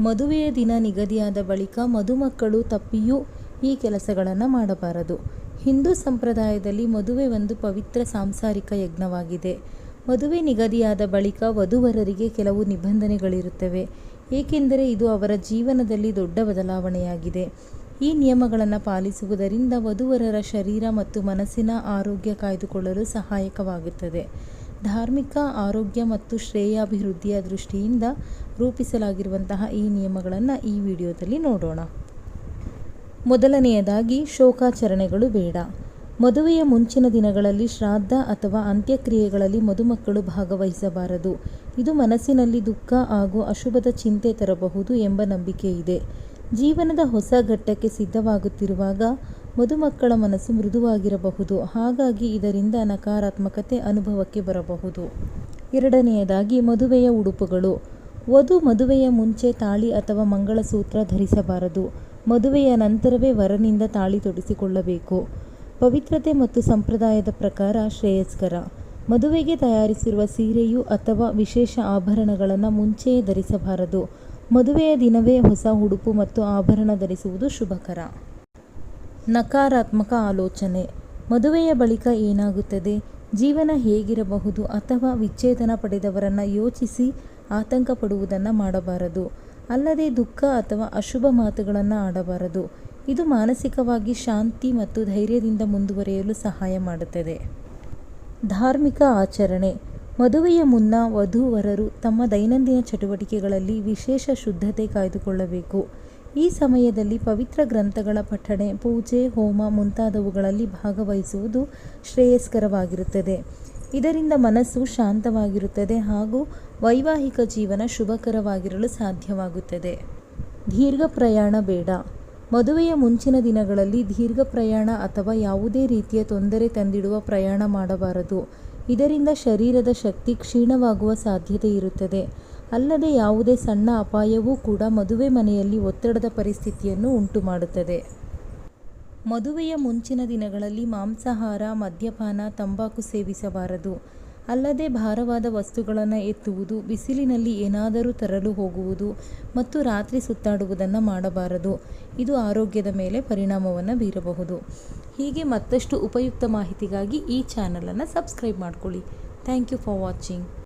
ಮದುವೆಯ ದಿನ ನಿಗದಿಯಾದ ಬಳಿಕ ಮದುಮಕ್ಕಳು ತಪ್ಪಿಯೂ ಈ ಕೆಲಸಗಳನ್ನು ಮಾಡಬಾರದು. ಹಿಂದೂ ಸಂಪ್ರದಾಯದಲ್ಲಿ ಮದುವೆ ಒಂದು ಪವಿತ್ರ ಸಾಂಸಾರಿಕ ಯಜ್ಞವಾಗಿದೆ. ಮದುವೆ ನಿಗದಿಯಾದ ಬಳಿಕ ವಧುವರರಿಗೆ ಕೆಲವು ನಿಬಂಧನೆಗಳಿರುತ್ತವೆ. ಏಕೆಂದರೆ ಇದು ಅವರ ಜೀವನದಲ್ಲಿ ದೊಡ್ಡ ಬದಲಾವಣೆಯಾಗಿದೆ. ಈ ನಿಯಮಗಳನ್ನು ಪಾಲಿಸುವುದರಿಂದ ವಧುವರರ ಶರೀರ ಮತ್ತು ಮನಸ್ಸಿನ ಆರೋಗ್ಯ ಕಾಯ್ದುಕೊಳ್ಳಲು ಸಹಾಯಕವಾಗುತ್ತದೆ. ಧಾರ್ಮಿಕ, ಆರೋಗ್ಯ ಮತ್ತು ಶ್ರೇಯಾಭಿವೃದ್ಧಿಯ ದೃಷ್ಟಿಯಿಂದ ರೂಪಿಸಲಾಗಿರುವಂತಹ ಈ ನಿಯಮಗಳನ್ನು ಈ ವಿಡಿಯೋದಲ್ಲಿ ನೋಡೋಣ. ಮೊದಲನೆಯದಾಗಿ, ಶೋಕಾಚರಣೆಗಳು ಬೇಡ. ಮದುವೆಯ ಮುಂಚಿನ ದಿನಗಳಲ್ಲಿ ಶ್ರಾದ್ದ ಅಥವಾ ಅಂತ್ಯಕ್ರಿಯೆಗಳಲ್ಲಿ ಮದುಮಕ್ಕಳು ಭಾಗವಹಿಸಬಾರದು. ಇದು ಮನಸ್ಸಿನಲ್ಲಿ ದುಃಖ ಹಾಗೂ ಅಶುಭದ ಚಿಂತೆ ತರಬಹುದು ಎಂಬ ನಂಬಿಕೆ ಇದೆ ಜೀವನದ ಹೊಸ ಘಟ್ಟಕ್ಕೆ ಸಿದ್ಧವಾಗುತ್ತಿರುವಾಗ ಮದುಮಕ್ಕಳ ಮನಸ್ಸು ಮೃದುವಾಗಿರಬಹುದು. ಹಾಗಾಗಿ ಇದರಿಂದ ನಕಾರಾತ್ಮಕತೆ ಅನುಭವಕ್ಕೆ ಬರಬಹುದು. ಎರಡನೆಯದಾಗಿ, ಮದುವೆಯ ಉಡುಪುಗಳು. ವಧು ಮದುವೆಯ ಮುಂಚೆ ತಾಳಿ ಅಥವಾ ಮಂಗಳಸೂತ್ರ ಧರಿಸಬಾರದು. ಮದುವೆಯ ನಂತರವೇ ವರನಿಂದ ತಾಳಿ ತೊಡಿಸಿಕೊಳ್ಳಬೇಕು. ಪವಿತ್ರತೆ ಮತ್ತು ಸಂಪ್ರದಾಯದ ಪ್ರಕಾರ ಶ್ರೇಯಸ್ಕರ. ಮದುವೆಗೆ ತಯಾರಿಸಿರುವ ಸೀರೆಯು ಅಥವಾ ವಿಶೇಷ ಆಭರಣಗಳನ್ನು ಮುಂಚೆಯೇ ಧರಿಸಬಾರದು. ಮದುವೆಯ ದಿನವೇ ಹೊಸ ಉಡುಪು ಮತ್ತು ಆಭರಣ ಧರಿಸುವುದು ಶುಭಕರ. ನಕಾರಾತ್ಮಕ ಆಲೋಚನೆ. ಮದುವೆಯ ಬಳಿಕ ಏನಾಗುತ್ತದೆ? ಜೀವನ ಹೇಗಿರಬಹುದು ಅಥವಾ ವಿಚ್ಛೇದನ ಪಡೆದವರನ್ನು ಯೋಚಿಸಿ ಆತಂಕ ಪಡುವುದನ್ನು ಮಾಡಬಾರದು. ಅಲ್ಲದೆ ದುಃಖ ಅಥವಾ ಅಶುಭ ಮಾತುಗಳನ್ನು ಆಡಬಾರದು. ಇದು ಮಾನಸಿಕವಾಗಿ ಶಾಂತಿ ಮತ್ತು ಧೈರ್ಯದಿಂದ ಮುಂದುವರಿಯಲು ಸಹಾಯ ಮಾಡುತ್ತದೆ. ಧಾರ್ಮಿಕ ಆಚರಣೆ. ಮದುವೆಯ ಮುನ್ನ ವಧುವರರು ತಮ್ಮ ದೈನಂದಿನ ಚಟುವಟಿಕೆಗಳಲ್ಲಿ ವಿಶೇಷ ಶುದ್ಧತೆ ಕಾಯ್ದುಕೊಳ್ಳಬೇಕು. ಈ ಸಮಯದಲ್ಲಿ ಪವಿತ್ರ ಗ್ರಂಥಗಳ ಪಠಣೆ, ಪೂಜೆ, ಹೋಮ ಮುಂತಾದವುಗಳಲ್ಲಿ ಭಾಗವಹಿಸುವುದು ಶ್ರೇಯಸ್ಕರವಾಗಿರುತ್ತದೆ. ಇದರಿಂದ ಮನಸ್ಸು ಶಾಂತವಾಗಿರುತ್ತದೆ ಹಾಗೂ ವೈವಾಹಿಕ ಜೀವನ ಶುಭಕರವಾಗಿರಲು ಸಾಧ್ಯವಾಗುತ್ತದೆ. ದೀರ್ಘ ಪ್ರಯಾಣ ಬೇಡ. ಮದುವೆಯ ಮುಂಚಿನ ದಿನಗಳಲ್ಲಿ ದೀರ್ಘ ಪ್ರಯಾಣ ಅಥವಾ ಯಾವುದೇ ರೀತಿಯ ತೊಂದರೆ ತಂದಿಡುವ ಪ್ರಯಾಣ ಮಾಡಬಾರದು. ಇದರಿಂದ ಶರೀರದ ಶಕ್ತಿ ಕ್ಷೀಣವಾಗುವ ಸಾಧ್ಯತೆ ಇರುತ್ತದೆ. ಅಲ್ಲದೆ ಯಾವುದೇ ಸಣ್ಣ ಅಪಾಯವೂ ಕೂಡ ಮದುವೆ ಮನೆಯಲ್ಲಿ ಒತ್ತಡದ ಪರಿಸ್ಥಿತಿಯನ್ನು ಉಂಟುಮಾಡುತ್ತದೆ. ಮದುವೆಯ ಮುಂಚಿನ ದಿನಗಳಲ್ಲಿ ಮಾಂಸಾಹಾರ, ಮದ್ಯಪಾನ, ತಂಬಾಕು ಸೇವಿಸಬಾರದು. ಅಲ್ಲದೆ ಭಾರವಾದ ವಸ್ತುಗಳನ್ನು ಎತ್ತುವುದು, ಬಿಸಿಲಿನಲ್ಲಿ ಏನಾದರೂ ತರಲು ಹೋಗುವುದು ಮತ್ತು ರಾತ್ರಿ ಸುತ್ತಾಡುವುದನ್ನು ಮಾಡಬಾರದು. ಇದು ಆರೋಗ್ಯದ ಮೇಲೆ ಪರಿಣಾಮವನ್ನು ಬೀರಬಹುದು. ಹೀಗೆ ಮತ್ತಷ್ಟು ಉಪಯುಕ್ತ ಮಾಹಿತಿಗಾಗಿ ಈ ಚಾನಲನ್ನು ಸಬ್ಸ್ಕ್ರೈಬ್ ಮಾಡಿಕೊಳ್ಳಿ. Thank you for watching.